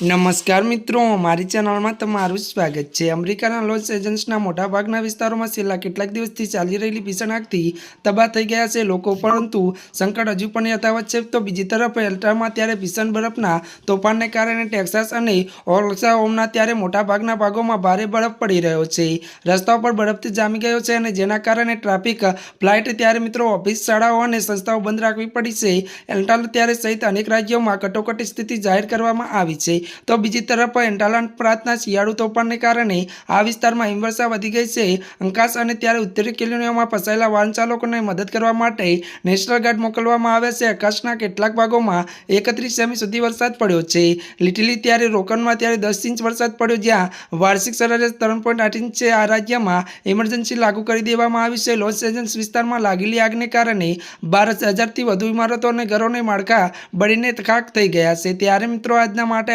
નમસ્કાર મિત્રો, મારી ચેનલમાં તમારું સ્વાગત છે. અમેરિકાના લોસ એજન્ટ્સના મોટાભાગના વિસ્તારોમાં છેલ્લા કેટલાક દિવસથી ચાલી રહેલી ભીષણ આગથી તબાહ થઈ ગયા છે લોકો. પરંતુ સંકટ હજુ પણ યથાવત છે, તો બીજી તરફ એલ્ટામાં ત્યારે ભીષણ બરફના તોફાનને કારણે ટેક્સાસ અને ઓક્લાહોમાના ત્યારે મોટાભાગના ભાગોમાં ભારે બરફ પડી રહ્યો છે. રસ્તાઓ પર બરફથી જામી ગયો છે અને જેના કારણે ટ્રાફિક, ફ્લાઇટ ત્યારે મિત્રો ઓફિસ, શાળાઓ અને સંસ્થાઓ બંધ રાખવી પડી છે. એલ્ટા ત્યારે સહિત અનેક રાજ્યોમાં કટોકટી સ્થિતિ જાહેર કરવામાં આવી છે. તો બીજી તરફ એન્ટાલાન પ્રાંતના શિયાળુ તોફાનને કારણે આ વિસ્તારમાં હિમવર્ષા વધી ગઈ છે. અંકાશ અને ત્યારે ઉત્તરી કેલિફોર્નિયામાં ફસાયેલા વાહન ચાલકોને મદદ કરવા માટે નેશનલ ગાર્ડ મોકલવામાં આવ્યા છે. આકાશના કેટલાક ભાગોમાં એકત્રીસ સેમી સુધી વરસાદ પડ્યો છે. લિટલી ત્યારે રોકનમાં ત્યારે દસ ઇંચ વરસાદ પડ્યો, જ્યાં વાર્ષિક સરેરાશ ત્રણ પોઈન્ટ આઠ ઇંચ છે. આ રાજ્યમાં ઇમરજન્સી લાગુ કરી દેવામાં આવી છે. લોસ એન્જલ્સ વિસ્તારમાં લાગેલી આગને કારણે બાર હજારથી વધુ ઇમારતો અને ઘરોને માળખા બળીને ખાક થઈ ગયા છે. ત્યારે મિત્રો, આજના માટે